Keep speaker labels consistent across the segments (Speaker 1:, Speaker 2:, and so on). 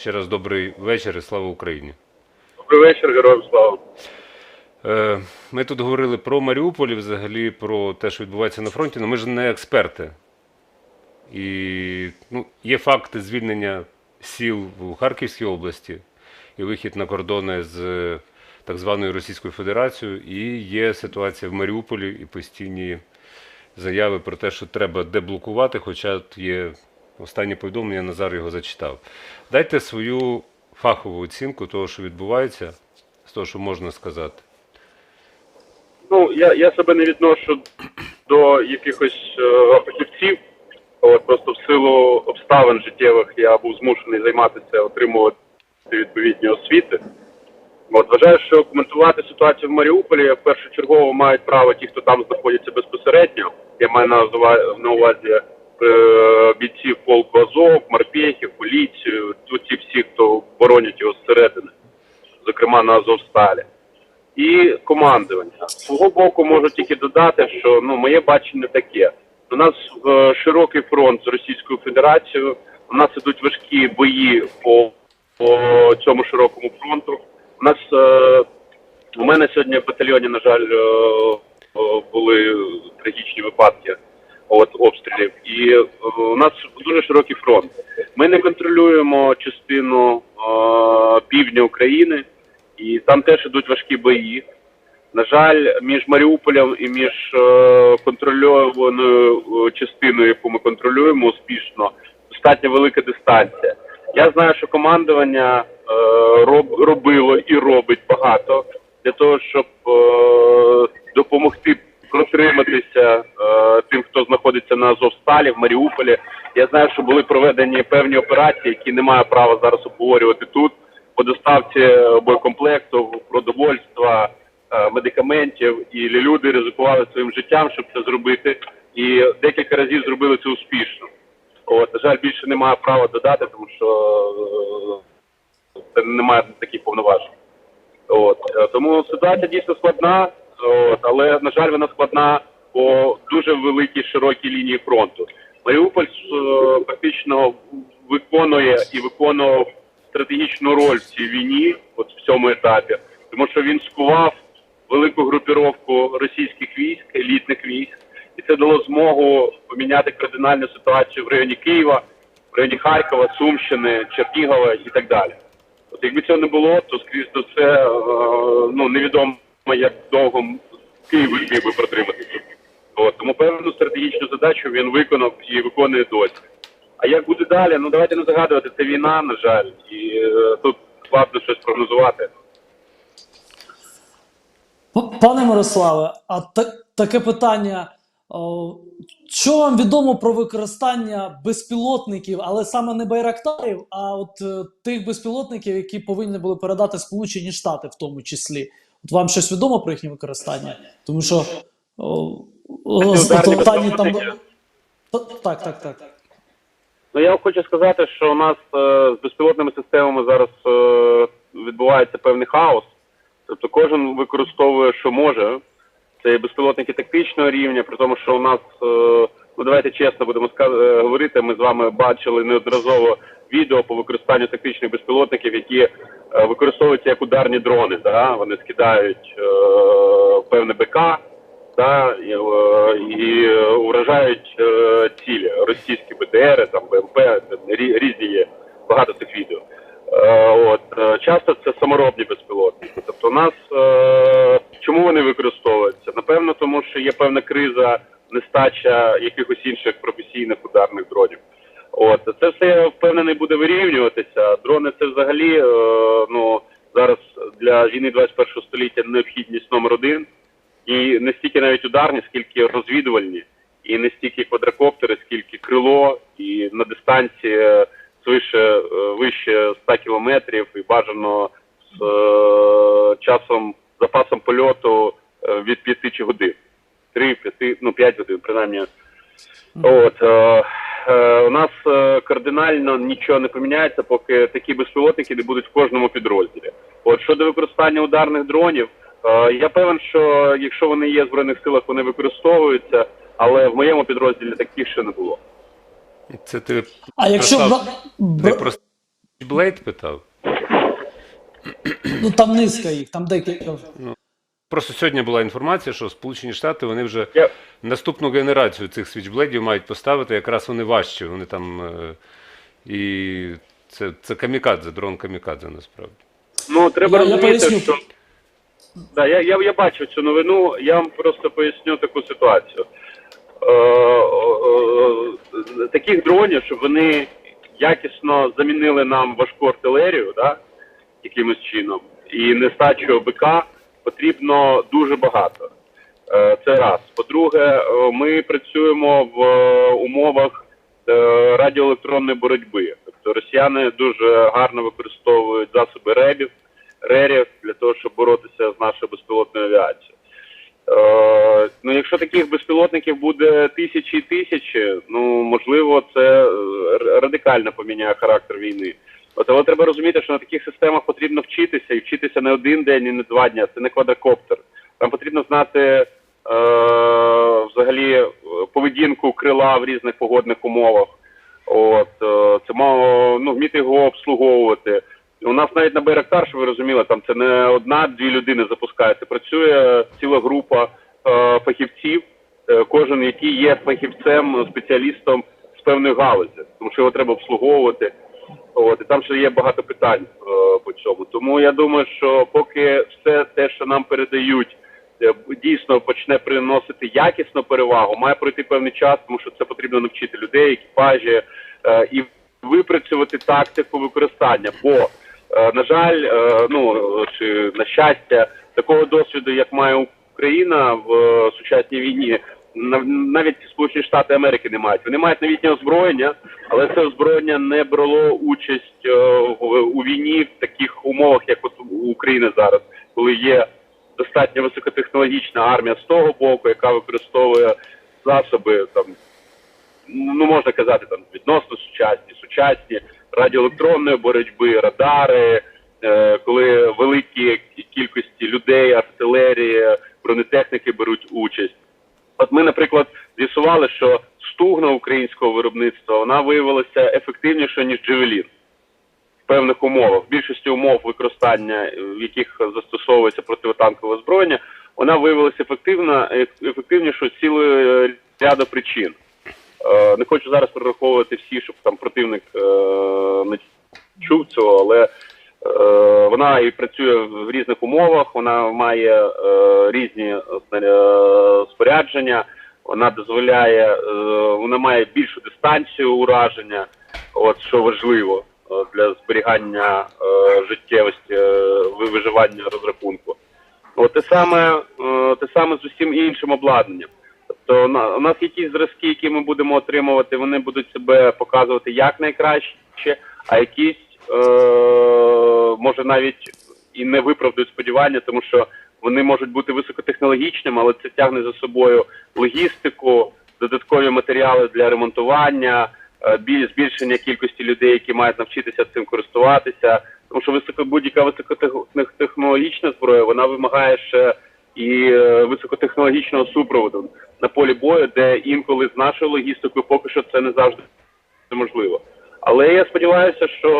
Speaker 1: Ще раз добрий вечір і слава Україні.
Speaker 2: Добрий вечір, героям слава.
Speaker 1: Е, Ми тут говорили про Маріуполь, і взагалі про те, що відбувається на фронті, але ми ж не експерти. І ну, є факти звільнення сіл у Харківській області і вихід на кордони з е, так званою Російською Федерацією, і є ситуація в Маріуполі і постійні заяви про те, що треба деблокувати, хоча є останнє повідомлення, Назар його зачитав. Дайте свою фахову оцінку того, що відбувається, з того, що можна сказати.
Speaker 2: Ну, я, я себе не відношу до якихось е, фахівців. От, просто в силу обставин життєвих я був змушений займатися, отримувати відповідні освіти. От, вважаю, що коментувати ситуацію в Маріуполі першочергово мають право ті, хто там знаходяться безпосередньо. Я маю на, ува- на увазі бійців полку Азов, морпехів, поліцію, ті всі, хто боронять його зсередини, зокрема на Азовсталі. і командування. З свого боку можу тільки додати, що ну моє бачення таке. У нас е, широкий фронт з Російською Федерацією. У нас ідуть важкі бої по, по цьому широкому фронту. У нас е, у мене сьогодні в батальйоні, на жаль, е, е, були трагічні випадки от обстрілів. І е, у нас дуже широкий фронт. Ми не контролюємо частину е, півдня України, і там теж ідуть важкі бої. На жаль, між Маріуполем і між е, контрольованою е, частиною, яку ми контролюємо успішно, достатньо велика дистанція. Я знаю, що командування е, роб, робило і робить багато для того, щоб е, допомогти протриматися е, тим, хто знаходиться на Азовсталі в Маріуполі. Я знаю, що були проведені певні операції, які не маю права зараз обговорювати тут по доставці е, боєкомплекту, продовольства, е, медикаментів, і люди ризикували своїм життям, щоб це зробити, і декілька разів зробили це успішно. От, на жаль, більше немає права додати, тому що це немає таких повноважень. От тому ситуація дійсно складна, от, але на жаль, вона складна по дуже великій широкій лінії фронту. Маріуполь е, фактично виконує і виконував стратегічну роль в цій війні, от в цьому етапі, тому що він скував велику групіровку російських військ, елітних військ, і це дало змогу поміняти кардинальну ситуацію в районі Києва, в районі Харкова, Сумщини, Чернігова і так далі. От якби цього не було, то скрізь то це е, ну невідомо як довго Київ міг би протриматися. От, тому певну стратегічну задачу він виконав і виконує досі. А як буде далі? Ну давайте не загадувати, це війна, на жаль, і е, тут складно щось прогнозувати.
Speaker 3: Пане Мирославе, а та- таке питання. О, що вам відомо про використання безпілотників, але саме не байрактарів, а от е, тих безпілотників, які повинні були передати Сполучені Штати, в тому числі? От вам щось відомо про їхнє використання? Тому що о, о,
Speaker 2: Такі
Speaker 3: з-
Speaker 2: ударні
Speaker 3: от останні там. Так, так, так.
Speaker 2: Ну я хочу сказати, що у нас е, з безпілотними системами зараз е, відбувається певний хаос. Тобто кожен використовує, що може. Це і безпілотники тактичного рівня, при тому, що у нас, е, ну давайте чесно будемо ска- е, говорити, ми з вами бачили неодноразово відео по використанню тактичних безпілотників, які е, використовуються як ударні дрони. Да? Вони скидають е, певне БК, да, і, е, і е, уражають е, цілі російські БТРи, там БМП, рі- різні є багато цих відео. Е, от часто це саморобні безпілотники. Тобто, у нас е, чому вони використовуються? Напевно, тому що є певна криза, нестача якихось інших професійних ударних дронів. От це все я впевнений буде вирівнюватися. Дрони це взагалі е, ну зараз для війни 21 століття необхідність номер один. І не стільки навіть ударні, скільки розвідувальні, і не стільки квадрокоптери, скільки крило, і на дистанції свише е, вище 100 кілометрів, і бажано з е, часом запасом польоту е, від 5 чи годин. 3, 5, ну 5 годин, принаймні. От е, е, у нас е, кардинально нічого не поміняється, поки такі безпілотники не будуть в кожному підрозділі. От щодо використання ударних дронів, е, я певен, що якщо вони є в збройних силах, вони використовуються, але в моєму підрозділі таких ще не було.
Speaker 1: Це ти
Speaker 3: А якщо
Speaker 1: не
Speaker 3: бра-
Speaker 1: про, Блейд питав.
Speaker 3: Ну там низка їх, там декілька.
Speaker 1: Просто сьогодні була інформація, що Сполучені Штати вони вже
Speaker 2: Я-
Speaker 1: наступну генерацію цих свічблейдів мають поставити, якраз вони важчі. Вони там. Е, і це, це камікадзе, дрон камікадзе насправді.
Speaker 2: Ну, треба
Speaker 3: Я- я
Speaker 2: розуміти,
Speaker 3: поясню.
Speaker 2: що. Да, я, я, я бачу цю новину, я вам просто поясню таку ситуацію. Е, е, е, таких дронів, щоб вони якісно замінили нам важку артилерію, да, якимось чином, і нестачу БК потрібно дуже багато. Е, Це раз. По-друге, е, ми працюємо в е, умовах радіоелектронної боротьби. Тобто росіяни дуже гарно використовують засоби ребів, рерів для того, щоб боротися з нашою безпілотною авіацією. Ну, якщо таких безпілотників буде тисячі і тисячі, ну можливо, це радикально поміняє характер війни. От, треба розуміти, що на таких системах потрібно вчитися і вчитися не один день і не два дні. Це не квадрокоптер. Там потрібно знати е, взагалі е, поведінку крила в різних погодних умовах. От е, це мало ну вміти його обслуговувати. У нас навіть на Байрактар, що ви розуміли, там це не одна-дві людини запускається. Працює ціла група е, фахівців, е, кожен який є фахівцем, спеціалістом з певної галузі, тому що його треба обслуговувати. От і там ще є багато питань е, по цьому. Тому я думаю, що поки все те, що нам передають, е, дійсно почне приносити якісну перевагу, має пройти певний час, тому що це потрібно навчити людей, екіпажі е, і випрацювати тактику використання. Бо, е, на жаль, е, ну чи на щастя, такого досвіду, як має Україна в е, сучасній війні, навіть Сполучені Штати Америки не мають. Вони мають новітнє озброєння, але це озброєння не брало участь е, у війні в таких умовах, як от у України зараз, коли є достатньо високотехнологічна армія з того боку, яка використовує засоби там ну можна казати там відносно сучасні, сучасні радіоелектронної боротьби, радари, е, коли великі кількості людей, артилерії, бронетехніки беруть участь. От ми, наприклад, з'ясували, що стугна українського виробництва вона виявилася ефективнішою ніж Джевелін в певних умовах. В більшості умов використання, е, в яких застосовується противотанкове озброєння, вона виявилася ефективна, еф- ефективнішою цілою е, ряду причин. Е, Не хочу зараз перераховувати всі, щоб там противник не чув цього, але вона і працює в різних умовах, вона має різні спорядження, вона дозволяє, е, вона має більшу дистанцію ураження, от що важливо е, для зберігання е, життєвості виживання розрахунку. От те саме, те саме з усім іншим обладнанням. Тобто у нас ті зразки, які ми будемо отримувати, вони будуть себе показувати як найкраще, а якісь може навіть і не виправдають сподівання, тому що вони можуть бути високотехнологічними, але це тягне за собою логістику, додаткові матеріали для ремонтування, е, біль- збільшення кількості людей, які мають навчитися цим користуватися. Тому що високо будь-яка високотехнологічна зброя вона вимагає ще і е, високотехнологічного супроводу на полі бою, де інколи з нашою логістикою поки що це не завжди можливо. Але я сподіваюся, що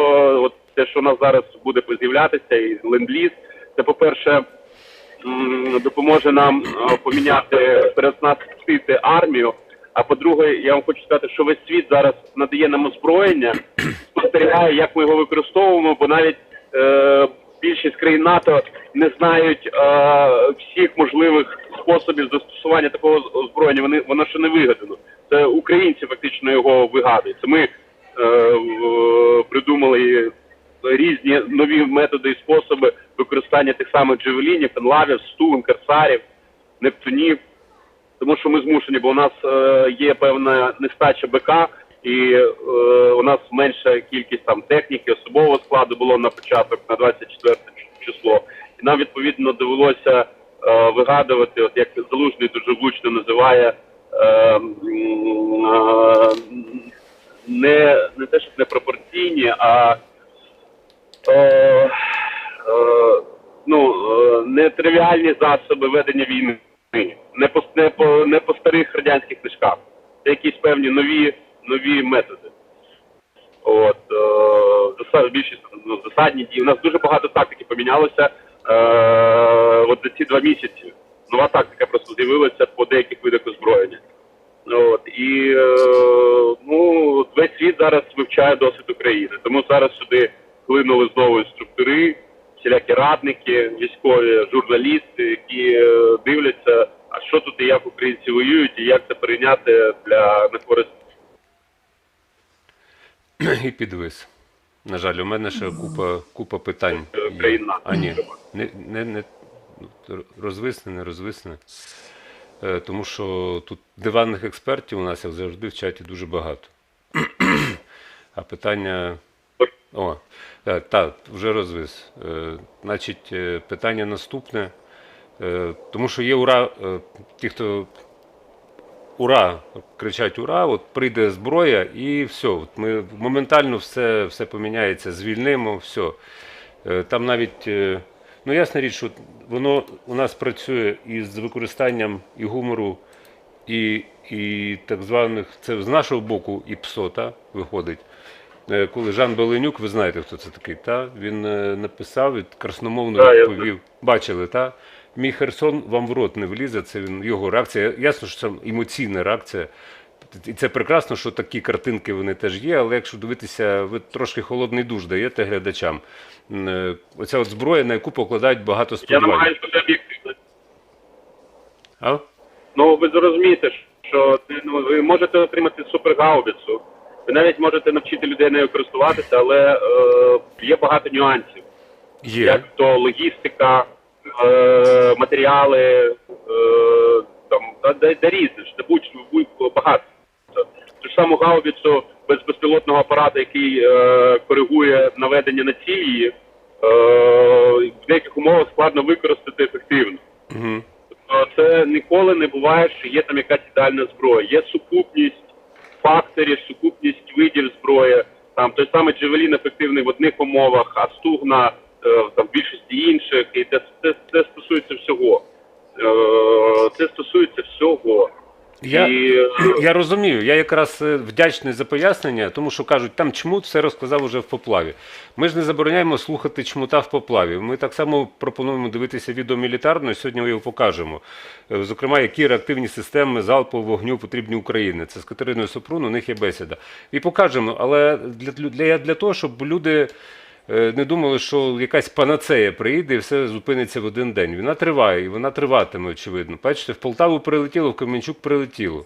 Speaker 2: от те, що у нас зараз буде з'являтися, і ленд-ліз, це, по-перше, м, допоможе нам е, поміняти, переоснастити армію. А по-друге, я вам хочу сказати, що весь світ зараз надає нам озброєння, спостерігає, як ми його використовуємо, бо навіть е, більшість країн НАТО не знають е, всіх можливих способів застосування такого озброєння. Вони воно ще не вигадано. Це українці фактично його вигадують. Це ми е, в- придумали різні нові методи і способи використання тих самих джевелінів, енлавів, стугн, корсарів, нептунів. Тому що ми змушені, бо у нас е, є певна нестача БК, і е, у нас менша кількість там техніки, особового складу було на початок на 24 число. І нам відповідно довелося е, вигадувати, от як залужний дуже влучно називає. Е, е, не, не те, щоб не пропорційні, а е, ну, е, нетривіальні засоби ведення війни. Не по, не по, не по старих радянських книжках. Це якісь певні нові, нові методи. От е, більшість ну, засадні дії. У нас дуже багато тактики помінялося. Е, от за ці два місяці нова тактика просто з'явилася по деяких видах озброєння. От і е, ну весь світ зараз вивчає досвід України. Тому зараз сюди хлинули знову інструктори, всілякі радники, військові, журналісти, які е, дивляться, а що тут і як українці воюють, і як це перейняти для на користь
Speaker 1: І підвис. На жаль, у мене ще купа, купа питань. є.
Speaker 2: країна.
Speaker 1: А ні, не, не, не ну, розвисне, не розвисне. Е, Тому що тут диванних експертів у нас, як завжди, в чаті дуже багато. А питання. О, так, так, вже розвис. Е, Значить, е, питання наступне. Е, Тому що є ура, е, ті, хто ура, кричать ура, от прийде зброя і все. От ми моментально все, все поміняється, звільнимо, все. Е, Там навіть, е, ну ясна річ, що воно у нас працює із використанням і гумору, і, і так званих, це з нашого боку і псота виходить. Е, Коли Жан Беленюк, ви знаєте, хто це такий, та? він е, написав і красномовно
Speaker 2: Да, я
Speaker 1: відповів. Бачили, та? Мій Херсон вам в рот не влізе, це він, його реакція. Ясно, що це емоційна реакція. І це прекрасно, що такі картинки вони теж є, але якщо дивитися, ви трошки холодний душ даєте глядачам. Е, Оця от зброя, на яку покладають багато
Speaker 2: Я
Speaker 1: сподівань.
Speaker 2: намагаюся бути об'єктивним.
Speaker 1: А?
Speaker 2: Ну ви зрозумієте, що ну, ви можете отримати супергаубицю, ви навіть можете навчити людей нею користуватися, але е, є багато нюансів.
Speaker 1: Є.
Speaker 2: як то логістика, е, матеріали, е, там, та, де, де різне, ж, де будь, будь багато. Ту ж саму гаубицю без безпілотного апарату, який е, коригує наведення на цілі, е, в деяких умовах складно використати ефективно.
Speaker 1: Угу.
Speaker 2: Тобто це ніколи не буває, що є там якась ідеальна зброя. Є сукупність факторів, сукупність видів зброї. Там той самий Джевелін ефективний в одних умовах, а стугна е, там в більшості інших. І це, це, це стосується всього. Е, це стосується всього.
Speaker 1: Я,
Speaker 2: І, е,
Speaker 1: я розумію, я якраз е, вдячний за пояснення, тому що кажуть, там чмут все розказав уже в поплаві. Ми ж не забороняємо слухати чмута в поплаві. Ми так само пропонуємо дивитися відео мілітарно, і сьогодні ми його покажемо. Е, Зокрема, які реактивні системи залпового вогню потрібні Україні. Це з Катериною Супрун, у них є бесіда. І покажемо, але для, для, для того, щоб люди. Е, Не думали, що якась панацея приїде і все зупиниться в один день. Вона триває, і вона триватиме, очевидно. Бачите, в Полтаву прилетіло, в Кам'янчук прилетіло.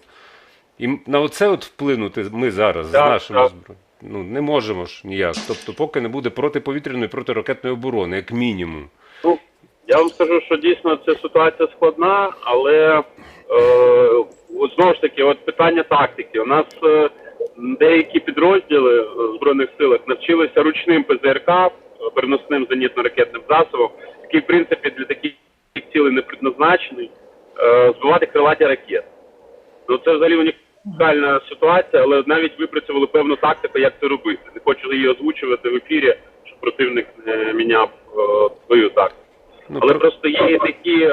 Speaker 1: І на оце от вплинути ми зараз з нашими
Speaker 2: так.
Speaker 1: зброями. Ну, не можемо ж ніяк. Тобто, поки не буде протиповітряної протиракетної оборони, як мінімум.
Speaker 2: Ну, я вам скажу, що дійсно ця ситуація складна, але е, знову ж таки, от питання тактики. У нас е, деякі підрозділи е, в Збройних силах навчилися ручним ПЗРК, е, переносним зенітно-ракетним засобом, який, в принципі, для таких цілей не предназначений, е, збивати крилаті ракети. Ну це взагалі унікальна ситуація, але навіть випрацювали певну тактику, як це робити. Не хочу її озвучувати в ефірі, щоб противник не міняв свою тактику.
Speaker 1: Ну,
Speaker 2: Але просто є такі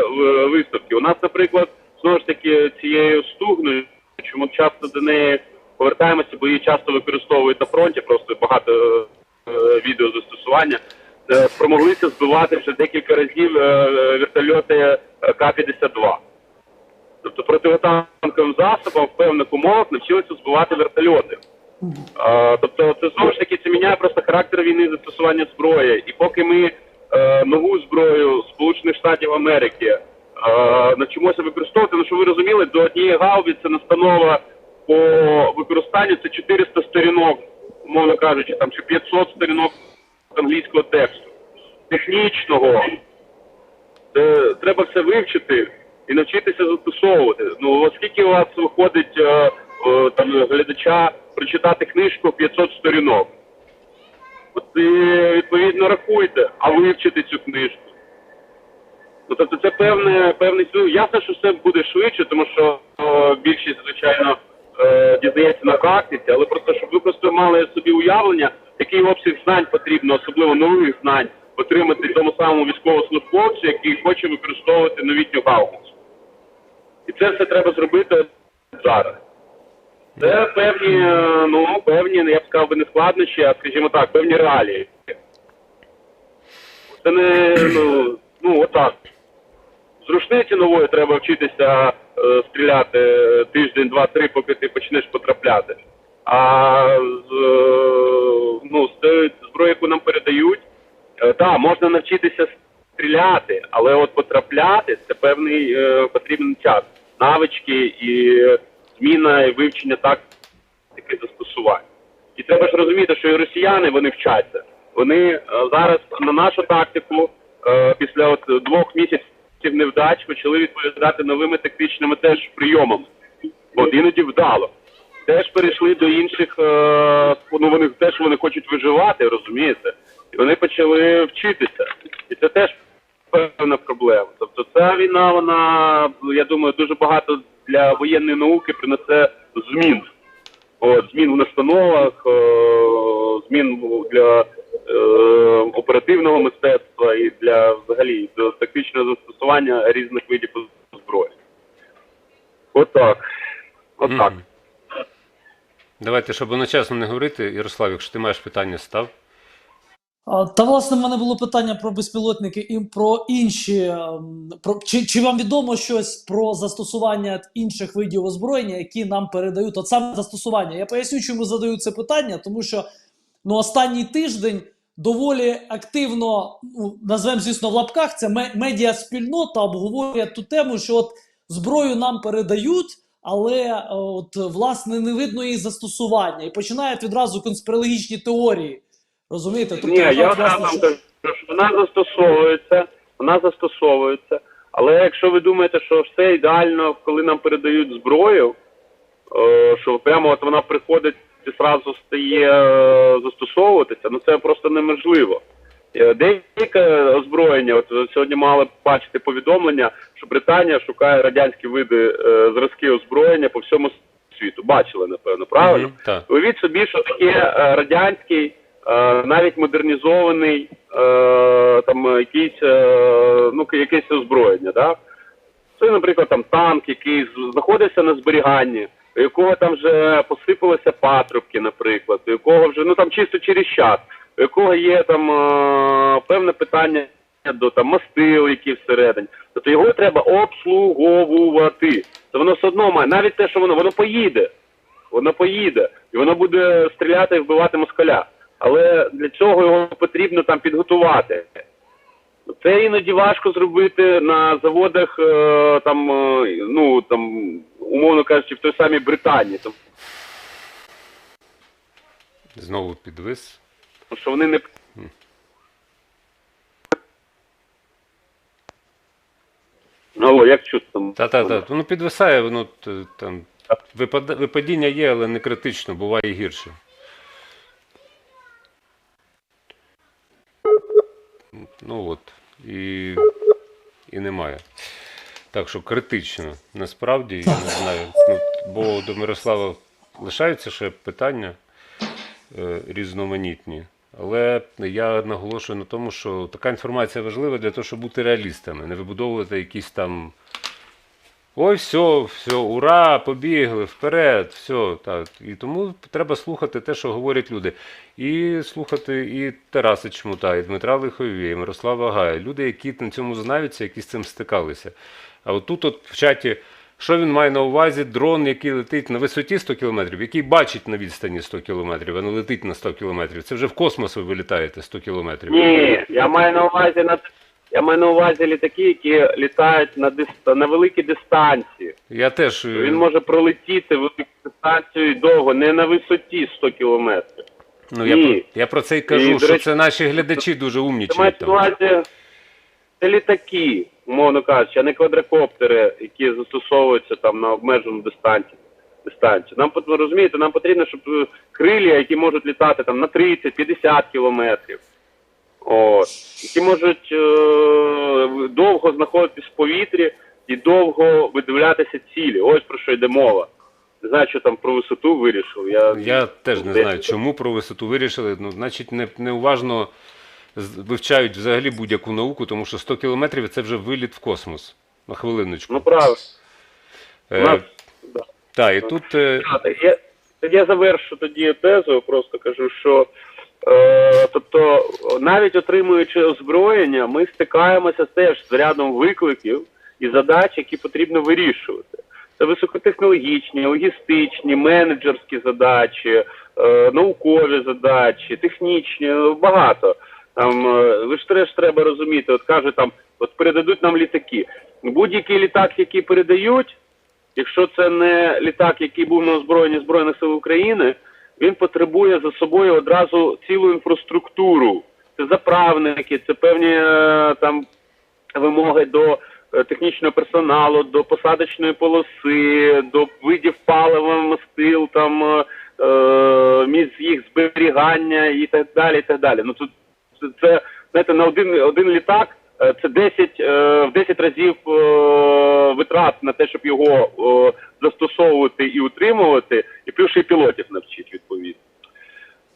Speaker 2: виставки. У нас, наприклад, знову ж таки цією стугною, чому часто до неї повертаємося, бо її часто використовують на фронті, просто багато е, відео застосування. Е, спромоглися збивати вже декілька разів е, вертольоти е, К-52. Тобто противотанковим засобом в певних умовах навчилися збивати вертольоти. А, тобто, це знову ж таки це міняє просто характер війни застосування зброї. І поки ми е, нову зброю Сполучених Штатів Америки е, навчимося використовувати, ну що ви розуміли, до однієї гаубиці настанова по використанню це 400 сторінок, умовно кажучи, там чи 500 сторінок англійського тексту. Технічного, Е, треба все вивчити і навчитися застосовувати. Ну, оскільки у вас виходить е, е, там глядача прочитати книжку 500 сторінок, от і відповідно рахуйте, а вивчити цю книжку. Ну, тобто це певне, певний ну, ясно, що все буде швидше, тому що е, більшість, звичайно, е, дізнається на практиці, але просто щоб ви просто мали собі уявлення, який обсяг знань потрібно, особливо нових знань, отримати тому самому військовослужбовцю, який хоче використовувати новітню гаубицю. І це все треба зробити зараз. Це певні, ну, певні, я б сказав би не складнощі, а скажімо так, певні реалії. Це не, ну, ну отак. З рушниці нової треба вчитися стріляти тиждень, два-три, поки ти почнеш потрапляти. А е, ну, з зброї, яку нам передають, е, так, можна навчитися стріляти, але от потрапляти це певний е, потрібен час, навички і зміна і вивчення тактики застосувань. І треба ж розуміти, що і росіяни вони вчаться. Вони е, зараз на нашу тактику е, після от двох місяців невдач почали відповідати новими тактичними теж прийомами. От іноді вдало. Теж перейшли до інших, е, ну вони теж вони хочуть виживати, розумієте? І вони почали вчитися. І це теж певна проблема. Тобто ця війна, вона, я думаю, дуже багато для воєнної науки принесе змін. От, змін в настановах, е, змін для е, оперативного мистецтва і для взагалі до тактичного застосування різних видів зброї. Отак. Отак.
Speaker 1: Давайте, щоб одночасно не говорити, Ярослав, якщо ти маєш питання, став.
Speaker 3: Та власне в мене було питання про безпілотники і про інші. ем, Про чи, чи вам відомо щось про застосування інших видів озброєння, які нам передають? От саме застосування. Я поясню, чому задаю це питання, тому що ну останній тиждень доволі активно, ну назвемо, звісно, в лапках це ме- медіаспільнота обговорює ту тему, що от зброю нам передають. Але е, от власне не видно її застосування, і починають відразу конспірологічні теорії. Розумієте? Тобто,
Speaker 2: Ні, я вам
Speaker 3: що-
Speaker 2: кажу, що вона застосовується, вона застосовується. Але якщо ви думаєте, що все ідеально, коли нам передають зброю, е, що прямо от вона приходить зразу стає е, застосовуватися, ну це просто неможливо. Е, Деяке озброєння, от сьогодні мали бачити повідомлення, що Британія шукає радянські види е, зразки озброєння по всьому світу. Бачили, напевно, правильно?
Speaker 1: Мгм, Так.
Speaker 2: Уявіть собі, що таке е, радянський, е, навіть модернізований е, там якийсь, е, ну, якесь озброєння. Да? Це, наприклад, там танк, який знаходиться на зберіганні, у якого там вже посипалися патрубки, наприклад, у якого вже ну там чисто через час, у якого є там е, певне питання до там мастил, які всередині. Тобто його треба обслуговувати. Це воно все одно має, навіть те, що воно, воно поїде воно поїде, і воно буде стріляти і вбивати москаля. Але для цього його потрібно там підготувати. Це іноді важко зробити на заводах, е, там, е, ну там, умовно кажучи, в той самій Британії, тому
Speaker 1: Знову підвис.
Speaker 2: що вони не Алло, як чути там?
Speaker 1: Та-та-та. Ну підвисає, воно там. Випадіння є, але не критично, буває і гірше. Ну от. І, і немає. Так що критично. Насправді, я не знаю. Ну, бо до Мирослава лишаються ще питання е, різноманітні. Але я наголошую на тому, що така інформація важлива для того, щоб бути реалістами, не вибудовувати якісь там. Ой, все, все, ура, побігли, вперед, все. Так. І тому треба слухати те, що говорять люди. І слухати і Тараса Чмута, і Дмитра Лихові, і Мирослава Гая. Люди, які на цьому знаються, які з цим стикалися. А от тут от в чаті, що він має на увазі, дрон, який летить на висоті 100 кілометрів, який бачить на відстані 100 кілометрів, а не летить на 100 кілометрів. Це вже в космос ви вилітаєте 100 кілометрів.
Speaker 2: Ні, я маю на увазі на я маю на увазі літаки, які літають на дист... на великі дистанції.
Speaker 1: Я теж. е,
Speaker 2: Він може пролетіти велику дистанцію і довго, не на висоті 100 кілометрів.
Speaker 1: Ну, я, про, я про це й кажу,
Speaker 2: І,
Speaker 1: що
Speaker 2: речі,
Speaker 1: це наші глядачі дуже
Speaker 2: Це на увазі це літаки, умовно кажучи, а не квадрокоптери, які застосовуються там на обмежену дистанцію. дистанцію. Нам розумієте, нам потрібно, щоб е, крилля, які можуть літати там на 30-50 кілометрів. От, які можуть е, довго знаходитись в повітрі і довго видивлятися цілі. Ось про що йде мова. Не знаю, що там про висоту вирішив. Я,
Speaker 1: Я теж не знаю, чому про висоту вирішили. Ну, значить, не, неуважно вивчають взагалі будь-яку науку, тому що 100 кілометрів це вже виліт в космос. На хвилиночку.
Speaker 2: Ну правильно.
Speaker 1: Е,
Speaker 2: нас- да.
Speaker 1: Так, і тут е,
Speaker 2: я, я завершу тоді тезу, просто кажу, що е, тобто, навіть отримуючи озброєння, ми стикаємося теж з рядом викликів і задач, які потрібно вирішувати. Це високотехнологічні, логістичні, менеджерські задачі, е, наукові задачі, технічні, багато. Там е, ви ж теж треба розуміти, от кажуть там, от передадуть нам літаки. Будь-який літак, який передають, якщо це не літак, який був на озброєнні Збройних сил України, він потребує за собою одразу цілу інфраструктуру. Це заправники, це певні е, там вимоги до е, технічного персоналу, до посадочної полоси, до видів палива, мастил, там е, місць їх зберігання і так далі. І так далі. Ну тут це, знаєте, на один, один літак це 10, е, в 10 разів витрат на те, щоб його застосовувати і утримувати, і плюс й пілотів навчити відповідно.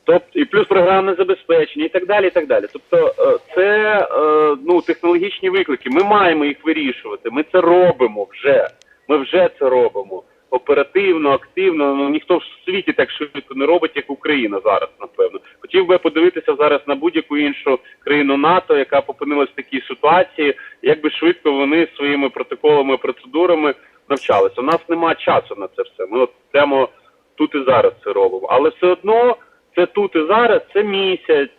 Speaker 2: Тобто і плюс програмне забезпечення, і так далі. і так далі. Тобто, е, це е, ну технологічні виклики. Ми маємо їх вирішувати. Ми це робимо вже. Ми вже це робимо оперативно, активно. Ну ніхто в світі так швидко не робить, як Україна зараз, напевно. Хотів би подивитися зараз на будь-яку іншу країну НАТО, яка опинилась в такій ситуації, як би швидко вони своїми протоколами, процедурами навчалися. У нас немає часу на це все. Ми от прямо і зараз це робимо. Але все одно це тут і зараз, це місяць,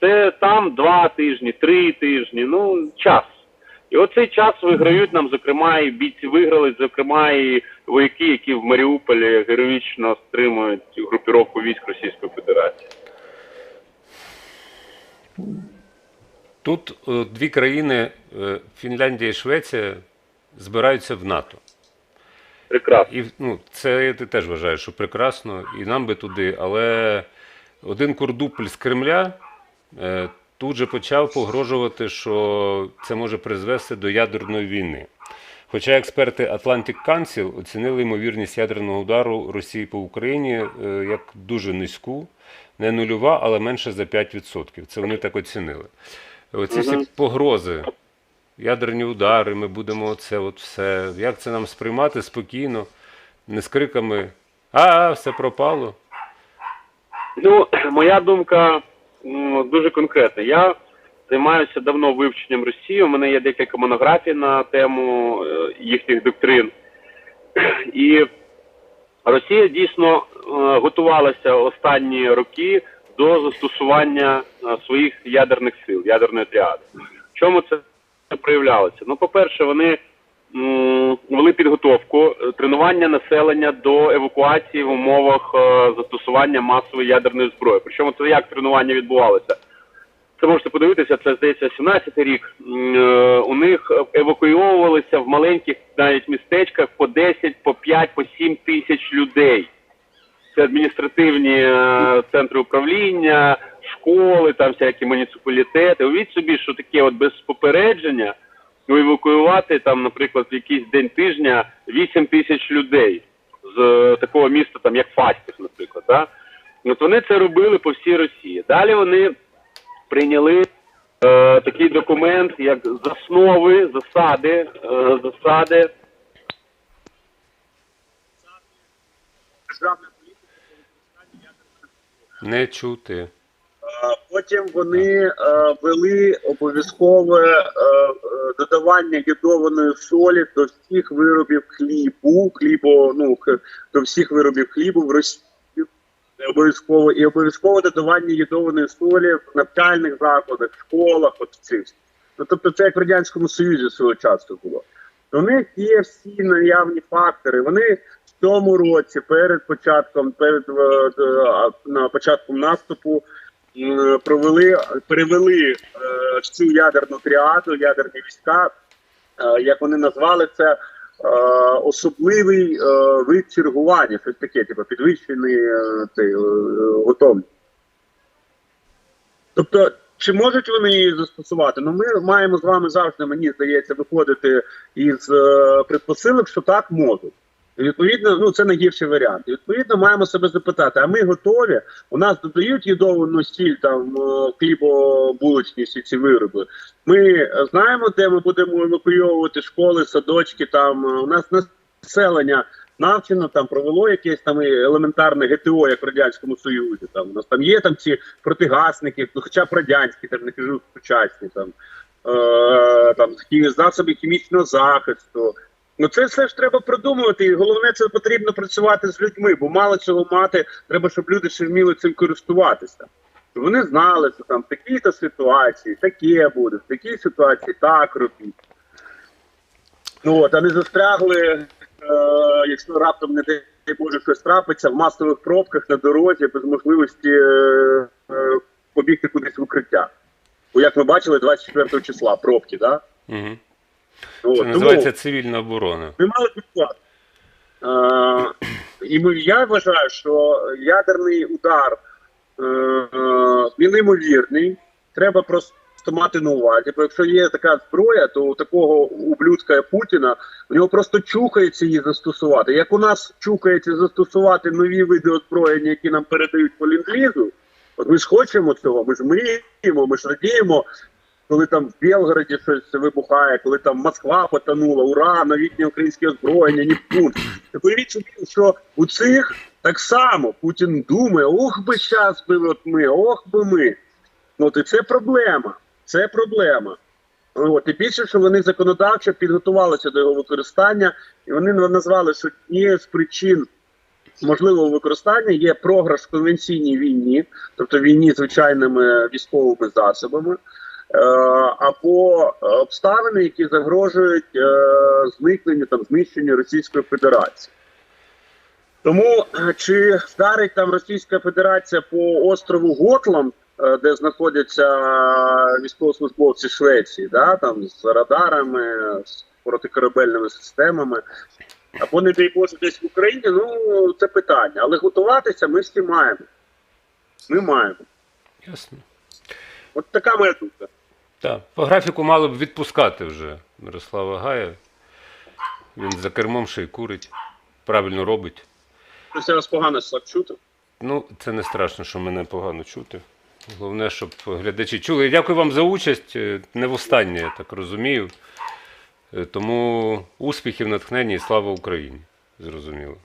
Speaker 2: це там два тижні, три тижні. Ну час. І оцей час виграють нам, зокрема, і бійці виграли, зокрема, і вояки, які в Маріуполі героїчно стримують групіровку військ Російської Федерації.
Speaker 1: Тут е, дві країни, е, Фінляндія і Швеція, збираються в НАТО.
Speaker 2: Прекрасно.
Speaker 1: І ну, це я теж вважаю, що прекрасно, і нам би туди. Але один курдупль з Кремля е, тут же почав погрожувати, що це може призвести до ядерної війни. Хоча експерти Atlantic Council оцінили ймовірність ядерного удару Росії по Україні е, як дуже низьку, не нульова, але менше за 5%. Це вони так оцінили. Оці всі погрози, ядерні удари, ми будемо оце от все. Як це нам сприймати спокійно, не з криками А, все пропало.
Speaker 2: Ну, моя думка м, дуже конкретна. Я займаюся давно вивченням Росії. У мене є декілька монографій на тему е, їхніх доктрин. І Росія дійсно е, готувалася останні роки до застосування е, своїх ядерних сил, ядерної тріади. В чому це проявлялося? Ну, по-перше, вони вели підготовку, е, тренування населення до евакуації в умовах е, застосування масової ядерної зброї. Причому це як тренування відбувалося? Це можете подивитися, це здається 17-й рік. Е, У них евакуйовувалися в маленьких навіть містечках по 10, по 5, по 7 тисяч людей. Це адміністративні центри управління, школи, там всякі муніципалітети. Уявіть собі, що таке от без попередження ну, евакуювати там, наприклад, в якийсь день тижня 8 тисяч людей з е, такого міста, там як Фастів, наприклад. Да? От вони це робили по всій Росії. Далі вони прийняли е, такий документ, як заснови, засади, е, засади
Speaker 1: Не чути.
Speaker 4: Потім вони е, вели обов'язкове е, е, додавання йодованої солі до всіх виробів хлібу, хлібо, ну до всіх виробів хлібу в Росії. Обов'язково і обов'язково додавання йодованої солі в навчальних закладах, в школах, от в цих. Ну тобто, це як в радянському союзі свого часу було. У них є всі наявні фактори. Вони в цьому році, перед початком, перед на початком наступу, провели перевели е, цю ядерну тріаду, ядерні війська, е, як вони назвали це. е, Особливий е, вид чергування, щось таке, типу підвищений е, цей, е, готовність. Тобто, чи можуть вони її застосувати? Ну, ми маємо з вами завжди, мені здається, виходити із е, предпосилок, що так можуть. Відповідно, ну це найгірший варіант. І, Відповідно, маємо себе запитати: а ми готові? У нас додають їдовану стіль, там е, хлібобулочні всі ці вироби. Ми знаємо, де ми будемо евакуйовувати школи, садочки. Там е, у нас населення навчено, там провело якесь там елементарне ГТО, як в Радянському Союзі. Там у нас там є там ці протигасники, хоча б радянські, теж не кажу сучасні там, е, там засоби хімічного захисту. Ну це все ж треба продумувати, і головне це потрібно працювати з людьми, бо мало цього мати, треба, щоб люди ще вміли цим користуватися. Щоб вони знали, що там в такій-то ситуації таке буде, в такій ситуації так робіть. Ну от, а не застрягли, е, якщо раптом не дай Боже щось трапиться в масових пробках на дорозі без можливості е, е, побігти кудись в укриття. Бо як ми бачили, 24 числа пробки, да?
Speaker 1: Угу.
Speaker 4: От,
Speaker 1: Це
Speaker 4: тому-
Speaker 1: цивільна оборона.
Speaker 4: ми мали підклад. Е, і ми, я вважаю, що ядерний удар е, е, він неймовірний. Треба просто мати на увазі. Бо якщо є така зброя, то у такого ублюдка Путіна у нього просто чухається її застосувати. Як у нас чухається застосувати нові види озброєння, які нам передають по ліндлізу, от ми ж хочемо цього, ми ж мріємо, ми ж радіємо коли там в Білгороді щось вибухає, коли там Москва потонула, ура, новітнє українське озброєння, Нептун. Так уявіть собі, що у цих так само Путін думає, ох би щас би от ми, ох би ми. Ну, От і це проблема. Це проблема. От, і більше, що вони законодавчо підготувалися до його використання, і вони назвали, що однією з причин можливого використання є програш в конвенційній війні, тобто війні звичайними військовими засобами, або обставини, які загрожують е, зникненню там знищенню Російської Федерації. Тому е, чи вдарить там Російська Федерація по острову Готланд, е, де знаходяться військовослужбовці Швеції, да, там з радарами, з протикорабельними системами, або, не дай Боже, десь в Україні, ну це питання. Але готуватися ми всі маємо. Ми маємо.
Speaker 1: Ясно.
Speaker 4: От така моя думка.
Speaker 1: Так. По графіку мали б відпускати вже Мирослава Гая. Він за кермом ще й курить. Правильно робить.
Speaker 4: Щось я вас погано слаб чути.
Speaker 1: Ну, це не страшно, що мене погано чути. Головне, щоб глядачі чули. Дякую вам за участь. Е, Не востаннє, я так розумію. Е, Тому успіхів, натхнення і слава Україні. Зрозуміло.